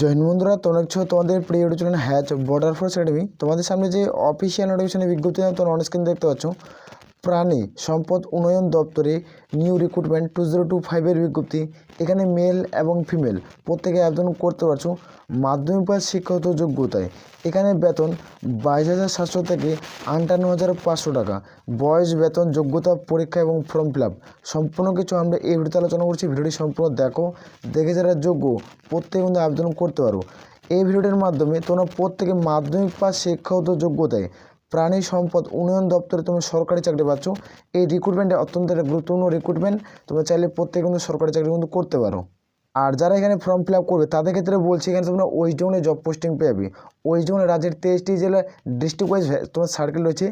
জৈন বন্ধুরা তোমরা দেখছ তোমাদের প্রিয় YouTube channel hatch border force academy তোমাদের সামনে যে অফিসিয়াল নোটিফিকেশনের বিজ্ঞপ্তি, তোমরা অনেক অনস্ক্রিন দেখতে পাচ্ছ। প্রাণী সম্পদ উন্নয়ন দপ্তরে new recruitment two zero two ফাইভের বিজ্ঞপ্তি। এখানে মেল এবং ফিমেল প্রত্যেকে আবেদন করতে পারছ মাধ্যমিক পাস শিক্ষাগত যোগ্যতায়। এখানে বেতন বাইশ হাজার সাতশো থেকে আটান্ন হাজার পাঁচশো টাকা। বয়স, বেতন, যোগ্যতা, পরীক্ষা এবং ফর্ম ফিল সম্পূর্ণ কিছু আমরা এই ভিডিওতে আলোচনা করছি। ভিডিওটি সম্পূর্ণ দেখো। দেখে যারা যোগ্য, প্রত্যেকে কিন্তু আবেদন করতে পারো। এই ভিডিওটির মাধ্যমে তোমরা প্রত্যেকে মাধ্যমিক পাস শিক্ষাগত যোগ্যতায় প্রাণী সম্পদ উন্নয়ন দপ্তরে তুমি সরকারি চাকরি পাচ্ছ। এই রিক্রুটমেন্টে অত্যন্ত একটা গুরুত্বপূর্ণ রিক্রুটমেন্ট তোমরা চাইলে প্রত্যেকে কিন্তু সরকারি চাকরি কিন্তু করতে পারো। আর যারা এখানে ফর্ম ফিল করবে, তাদের ক্ষেত্রে বলছি এখানে তোমরা ওয়েস্ট জোনে জব পোস্টিং পেয়ে যাবে ওয়েস্ট জোনে রাজ্যের তেইশটি জেলা ডিস্ট্রিক্ট ওয়াইজ তোমার সার্কেল রয়েছে।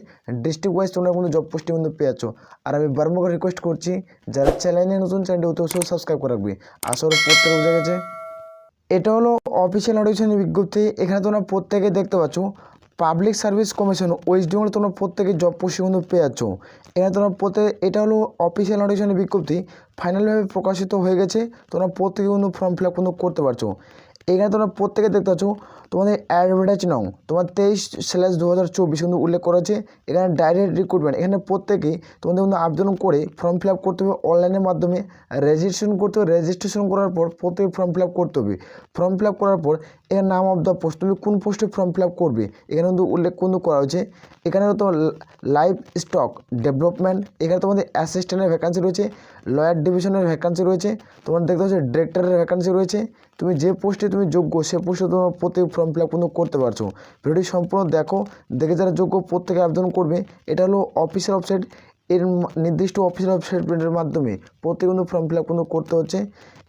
ডিস্ট্রিক্ট ওয়াইজ তোমরা কিন্তু জব পোস্টিং কিন্তু পেয়ে যাচ্ছ। আর আমি বারবার রিকোয়েস্ট করছি, যারা চ্যানেলে নতুন চ্যানেলটি অতি অবশ্যই সাবস্ক্রাইব করে রাখবে। আসলে প্রত্যেকে বোঝা গেছে। এটা হলো অফিসিয়াল নোটিফিকেশনের বিজ্ঞপ্তি। এখানে তোমরা প্রত্যেকে দেখতে পাচ্ছ public service commission West Bengal তোমরা প্রত্যেকে জব পোস্টিং কিন্তু পেয়ে যাচ্ছ। এখানে তোমরা প্রত্যেক এটা হলো অফিসিয়াল নোটিফিকেশনের বিজ্ঞপ্তি। ফাইনালভাবে প্রকাশিত হয়ে গেছে। তোমরা প্রত্যেকে কিন্তু ফর্ম ফিল আপ করতে পারছ। এখানে তোমরা প্রত্যেকে দেখতে পাচ্ছ তোমাদের অ্যাডভার্টাইজ নং। তোমার তেইশ স্ল্যাশ দু হাজার চব্বিশ কিন্তু উল্লেখ করা এখানে ডাইরেক্ট রিক্রুটমেন্ট এখানে প্রত্যেকেই তোমাদের কিন্তু আবেদন করে ফর্ম ফিল আপ করতে হবে অনলাইনের মাধ্যমে। রেজিস্ট্রেশন করতে হবে। রেজিস্ট্রেশন করার পর প্রত্যেকে ফর্ম ফিল আপ করতে হবে। ফর্ম ফিল আপ করার পর এখানে নাম অফ দ্য পোস্ট তুমি কোন পোস্টে ফর্ম ফিল আপ করবে? এখানে কিন্তু উল্লেখ কিন্তু করা হয়েছে। এখানে তো লাইভ স্টক ডেভেলপমেন্ট এখানে তোমাদের অ্যাসিস্ট্যান্টের ভ্যাকান্সি রয়েছে। লয়ার ডিভিশনের ভ্যাকান্সি রয়েছে। তোমার দেখতে পাচ্ছ ডিরেক্টরের ভ্যাকান্সি রয়েছে। তুমি যে পোস্টে তুমি যোগ্য, সে তোমার প্রত্যেক ফর্ম ফিল আপ করতে পারছ। ভিডিওটি সম্পূর্ণ দেখো, দেখে যারা যোগ্য প্রত্যেকে আবেদন করবে। এটা হলো অফিসিয়াল ওয়েবসাইট এর নির্দিষ্ট অফিসিয়াল ওয়েবসাইটের মাধ্যমে প্রত্যেক কিন্তু ফর্ম ফিল আপ করতে হচ্ছে।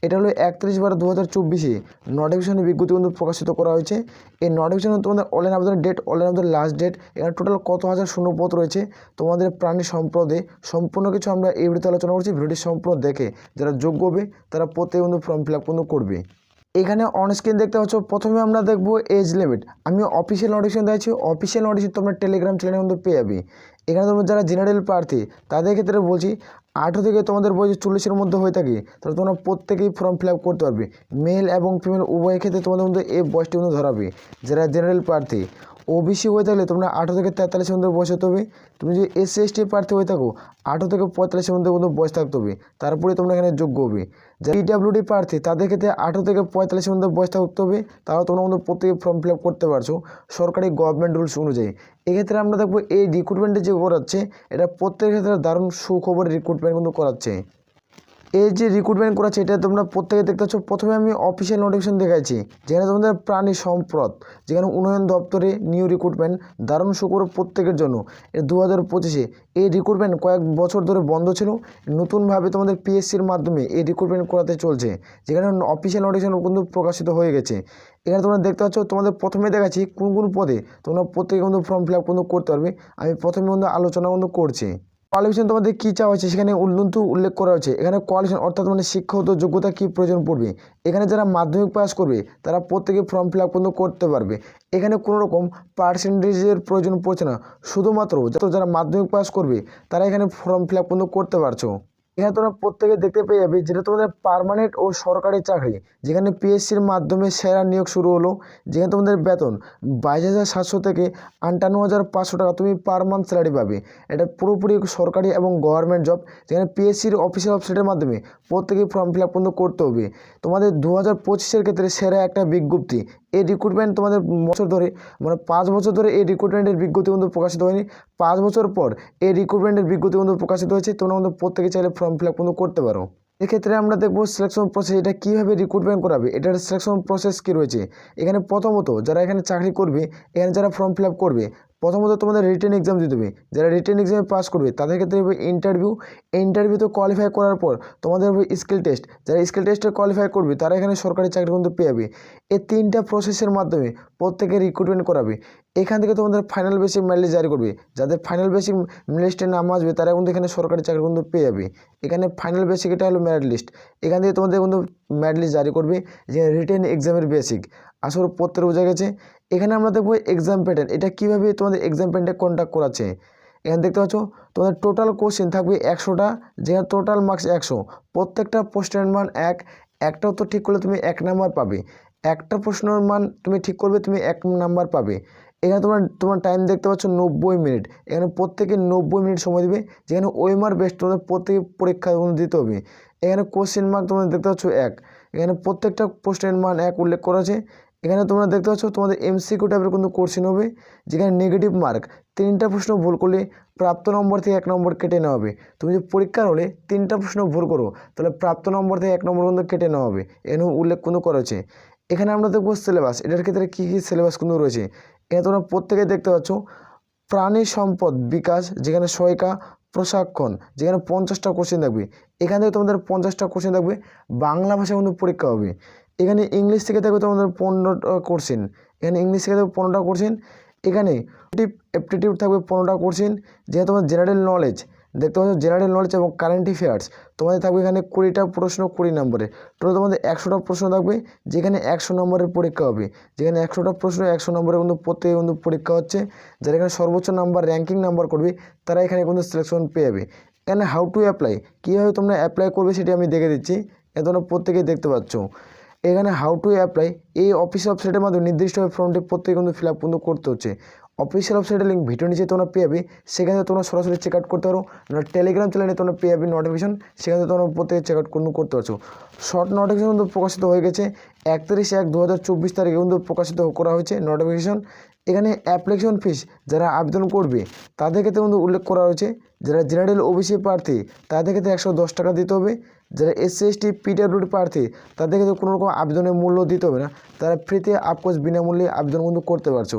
এটা হলো একত্রিশ বারো দু হাজার চব্বিশে নোটিফিকেশনের বিজ্ঞপ্তি কিন্তু প্রকাশিত করা হয়েছে। এই নোটিফিকেশনে তোমাদের অনলাইন আবেদনের ডেট অনলাইন আবেদনের লাস্ট ডেট এখানে টোটাল কত হাজার শূন্যপদ রয়েছে, তোমাদের প্রাণী সম্পদে সম্পূর্ণ কিছু আমরা এই ভিডিওতে আলোচনা করছি। ভিডিওটি সম্পূর্ণ দেখে যারা যোগ্য হবে, তারা প্রত্যেকে কিন্তু ফর্ম ফিল আপ করবে। এখানে অনস্ক্রিন দেখতে পাচ্ছ, প্রথমে আমরা দেখব এজ লিমিট আমি অফিসিয়াল নোটিফিকেশন দিয়েছি অফিসিয়াল নোটিফিকেশন তোমরা টেলিগ্রাম চ্যানেলের মধ্যে পেয়ে যাবে। এখানে তোমরা যারা জেনারেল প্রার্থী, তাদের ক্ষেত্রে বলছি, আঠেরো থেকে তোমাদের বয়স চল্লিশের মধ্যে হয়ে থাকে, তাহলে তোমরা প্রত্যেকেই ফর্ম ফিল করতে পারবে। মেল এবং ফিমেল উভয় ক্ষেত্রে তোমাদের মধ্যে এই বয়সটি কিন্তু ধরাবে যারা জেনারেল প্রার্থী ওবিসি হয়ে থাকলে তোমরা আঠেরো থেকে তেতাল্লিশের মধ্যে বয়স হতে হবে। তুমি যদি এসসি এসটি প্রার্থী হয়ে থাকো, আঠেরো থেকে পঁয়তাল্লিশের মধ্যে কিন্তু বয়স থাকতে হবে। তারপরে তোমরা এখানে যোগ্য হবে। যারা পিডাব্লিউডি প্রার্থী, তাদের ক্ষেত্রে আঠেরো থেকে পঁয়তাল্লিশের মধ্যে বয়স থাকতে হবে। তারাও তোমরা কিন্তু প্রত্যেকে ফর্ম ফিল করতে পারছ সরকারি গভর্নমেন্ট রুলস অনুযায়ী। এক্ষেত্রে আমরা দেখব এই রিক্রুটমেন্টে যে করাচ্ছে এটা প্রত্যেকের ক্ষেত্রে দারুণ সুখবর রিক্রুটমেন্ট কিন্তু করাচ্ছে। এই যে রিক্রুটমেন্ট করাচ্ছে, এটা তোমরা প্রত্যেকে দেখতে পাচ্ছ। প্রথমে আমি অফিসিয়াল নোটিফিকেশন দেখাচ্ছি যেখানে তোমাদের প্রাণী সম্পদ, যেখানে উন্নয়ন দপ্তরে নিউ রিক্রুটমেন্ট দারুণ সুখবর প্রত্যেকের জন্য। দু হাজার পঁচিশে এই রিক্রুটমেন্ট কয়েক বছর ধরে বন্ধ ছিল। নতুনভাবে তোমাদের পিএসসির মাধ্যমে এই রিক্রুটমেন্ট করাতে চলছে, যেখানে অফিসিয়াল নোটিফিকেশন কিন্তু প্রকাশিত হয়ে গেছে। এখানে তোমরা দেখতে পাচ্ছ, তোমাদের প্রথমে দেখাচ্ছি কোন কোন পদে তোমরা প্রত্যেকে কিন্তু ফর্ম ফিল আপ কিন্তু করতে পারবে। আমি প্রথমে কিন্তু আলোচনা কিন্তু করছি। কোয়ালিফিকেশন তোমাদের কী চাওয়া হয়েছে সেখানে উল্লন্ত উল্লেখ করা হয়েছে। এখানে কোয়ালিফিকেশন অর্থাৎ মানে শিক্ষাগত যোগ্যতা কী প্রয়োজন পড়বে? এখানে যারা মাধ্যমিক পাস করবে, তারা প্রত্যেকে ফর্ম ফিল আপ করতে পারবে। এখানে কোনো রকম পার্সেন্টেজের প্রয়োজন পড়ছে না। শুধুমাত্র যত যারা মাধ্যমিক পাস করবে, তারা এখানে ফর্ম ফিল আপ করতে পারছ। এখানে তোমরা প্রত্যেকে দেখতে পেয়ে যাবে যেটা তোমাদের পার্মানেন্ট ও সরকারি চাকরি, যেখানে পিএসসির মাধ্যমে সেরা নিয়োগ শুরু হলো, যেখানে তোমাদের বেতন বাইশ হাজার সাতশো থেকে আটান্ন হাজার পাঁচশো টাকা তুমি পার মান্থ স্যালারি পাবে। এটা পুরোপুরি সরকারি এবং গভর্নমেন্ট জব যেখানে পিএসসির অফিসিয়াল ওয়েবসাইটের মাধ্যমে প্রত্যেকেই ফর্ম ফিল আপ করতে হবে। তোমাদের দু হাজার পঁচিশের ক্ষেত্রে সেরা একটা বিজ্ঞপ্তি এই রিক্রুটমেন্ট তোমাদের বছর ধরে মানে পাঁচ বছর ধরে এই রিক্রুটমেন্টের বিজ্ঞপ্তি কিন্তু প্রকাশিত হয়নি। পাঁচ বছর পর এই রিক্রুটমেন্টের বিজ্ঞপ্তি কিন্তু প্রকাশিত হয়েছে, তোমরা কিন্তু প্রত্যেকে চাইলে ফর্ম ফিল আপ কিন্তু করতে পারো। এক্ষেত্রে আমরা দেখব সিলেকশন প্রসেস এটা কীভাবে রিক্রুটমেন্ট করাবে, এটার সিলেকশন প্রসেস কী রয়েছে। এখানে প্রথমত যারা এখানে চাকরি করবে, এখানে যারা ফর্ম ফিল করবে প্রথমত তোমাদের রিটেন এক্সাম দিতে হবে যারা রিটেন এক্সামে পাস করবে, তাদের ক্ষেত্রে হবে ইন্টারভিউ ইন্টারভিউতে কোয়ালিফাই করার পর তোমাদের হবে স্কিল টেস্ট যারা স্কিল টেস্টে কোয়ালিফাই করবে, তারা এখানে সরকারি চাকরি কিন্তু পেয়ে যাবে। এই তিনটা প্রসেসের মাধ্যমে প্রত্যেকে রিক্রুটমেন্ট করাবে। এখান থেকে তোমাদের ফাইনাল বেসিক মেরিট জারি করবে। যাদের ফাইনাল বেসিক লিস্টে নাম আসবে, তারা কিন্তু এখানে সরকারি চাকরি কিন্তু পেয়ে যাবে। এখানে ফাইনাল বেসিক এটা হলো মেরিট লিস্ট এখান থেকে তোমাদের কিন্তু মেরিট লিস্ট জারি করবে যে রিটেন এক্সামের বেসিক আসলে প্রত্যেক বোঝা গেছে। এখানে আমরা দেখব এক্সাম প্যাটার্ন এটা কীভাবে তোমাদের এক্সাম প্যাটার্নটা কন্ট্যাক্ট করাচ্ছে? এখানে দেখতে পাচ্ছ, তোমাদের টোটাল কোশ্চেন থাকবে একশোটা, যেখানে টোটাল মার্কস একশো। প্রত্যেকটা পোস্টের মান এক একটা উত্তর ঠিক করলে তুমি এক নাম্বার পাবে। একটা প্রশ্নের মান তুমি ঠিক করবে, তুমি এক নাম্বার পাবে। এখানে তোমার তোমার টাইম দেখতে পাচ্ছ নব্বই মিনিট। এখানে প্রত্যেকে নব্বই মিনিট সময় দিবে, যেখানে ওয়েমার বেস্ট তোমাদের প্রত্যেকে পরীক্ষা দিতে হবে। এখানে কোশ্চেন মার্ক তোমরা দেখতে পাচ্ছ এক। এখানে প্রত্যেকটা প্রশ্নের মান এক উল্লেখ করা আছে। এখানে তোমরা দেখতে পাচ্ছ তোমাদের এমসিকিউ টাইপের কিন্তু কোশ্চেন হবে, যেখানে নেগেটিভ মার্ক তিনটা প্রশ্ন ভুল করলে প্রাপ্ত নম্বর থেকে এক নম্বর কেটে নেওয়া হবে। তুমি যদি পরীক্ষার হলে তিনটা প্রশ্ন ভুল করো, তাহলে প্রাপ্ত নম্বর থেকে এক নম্বর কিন্তু কেটে নেওয়া হবে। এখানে উল্লেখ কিন্তু করা হয়েছে। এখানে আমরা দেখব সিলেবাস এটার ক্ষেত্রে কী কী সিলেবাস কিন্তু রয়েছে। এখানে তোমরা প্রত্যেকে দেখতে পাচ্ছ প্রাণী সম্পদ বিকাশ, যেখানে সহায়িকা, প্রশাক্ষণ, যেখানে পঞ্চাশটা কোশ্চেন থাকবে। এখান থেকে তোমাদের পঞ্চাশটা কোশ্চেন থাকবে, বাংলা ভাষায় কিন্তু পরীক্ষা হবে। এখানে ইংলিশ থেকে থাকবে তোমাদের পনেরোটা কোশ্চেন এখানে ইংলিশ থেকে থাকবে পনেরোটা কোশ্চেন এখানে অ্যাপটিটিউড থাকবে পনেরোটা কোশ্চেন যেখানে তোমার জেনারেল নলেজ দেখতে পাচ্ছ জেনারেল নলেজ এবং কারেন্ট অ্যাফেয়ার্স তোমাদের থাকবে এখানে কুড়িটা প্রশ্ন, কুড়ি নম্বরে। টোটাল তোমাদের একশোটা প্রশ্ন থাকবে, যেখানে একশো নম্বরের পরীক্ষা হবে। যেখানে একশোটা প্রশ্ন, একশো নম্বরে কিন্তু প্রত্যেকে কিন্তু পরীক্ষা হচ্ছে। যারা এখানে সর্বোচ্চ নাম্বার র্যাঙ্কিং নাম্বার করবে, তারা এখানে কিন্তু সিলেকশন পেয়ে যাবে। এখানে হাউ টু অ্যাপ্লাই কীভাবে তোমরা অ্যাপ্লাই করবে সেটি আমি দেখে দিচ্ছি। এ তোমরা প্রত্যেকেই দেখতে পাচ্ছ। এখানে হাউ টু অ্যাপ্লাই এই অফিস ওয়েবসাইটের মাধ্যমে নির্দিষ্টভাবে ফর্মটি প্রত্যেকে কিন্তু ফিল আপ কিন্তু করতে হচ্ছে। অফিসিয়াল ওয়েবসাইটের লিঙ্ক ভিডিও নিচে তোমরা পেয়ে যাবে। সেখানে তোমরা সরাসরি চেক আউট করতে পারো। না টেলিগ্রাম চ্যানেলে তোমরা পেয়ে যাবে নোটিফিকেশন সেখানে তোমরা প্রত্যেকে চেক আউট কিন্তু করতে পারছ। শর্ট নোটিফিকেশন কিন্তু প্রকাশিত হয়ে গেছে। একত্রিশ এক দু হাজার চব্বিশ তারিখে কিন্তু প্রকাশিত করা হয়েছে নোটিফিকেশন এখানে অ্যাপ্লিকেশন ফিস যারা আবেদন করবে, তাদের ক্ষেত্রে কিন্তু উল্লেখ করা হয়েছে। যারা জেনারেল ওবিসি প্রার্থী, তাদের ক্ষেত্রে একশো দশ টাকা দিতে হবে। যারা এসসি এসটি পিডাব্লিউডি প্রার্থী, তাদের ক্ষেত্রে কোনো রকম আবেদনের মূল্য দিতে হবে না। তারা ফ্রিতে আপকোর্স বিনামূল্যে আবেদন কিন্তু করতে পারছ।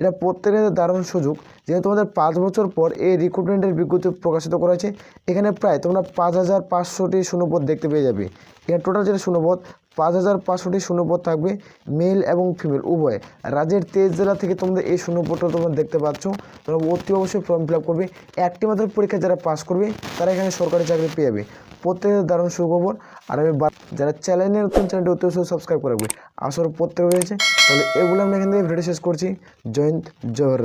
এটা প্রত্যেকের দারুণ সুযোগ। যেহেতু তোমাদের পাঁচ বছর পর এই রিক্রুটমেন্টের বিজ্ঞপ্তি প্রকাশিত করা হয়েছে, এখানে প্রায় তোমরা পাঁচ হাজার পাঁচশোটি শূন্যপদ দেখতে পেয়ে যাবে। এখানে টোটাল যেটা শূন্যপদ পাঁচ হাজার পাঁচশোটি শূন্যপদ থাকবে, মেল এবং ফিমেল। উভয় রাজ্যের তেইশ জেলা থেকে তোমাদের এই শূন্যপদটা তোমরা দেখতে পাচ্ছ। তোমরা অতি অবশ্যই ফর্ম ফিল করবে। একটি মাত্র পরীক্ষা যারা পাস করবে, তারা এখানে সরকারি চাকরি পেয়ে যাবে। প্রত্যেকের দারুণ সুখবর। আর আমি যারা চ্যানেলের নতুন চ্যানেলটি অতি অবশ্যই সাবস্ক্রাইব করে রাখবে। আসলে প্রত্যেক রয়েছে। তাহলে এগুলো আমরা এখান থেকে ভিডিও শেষ করছি। জয়ন্ত জয়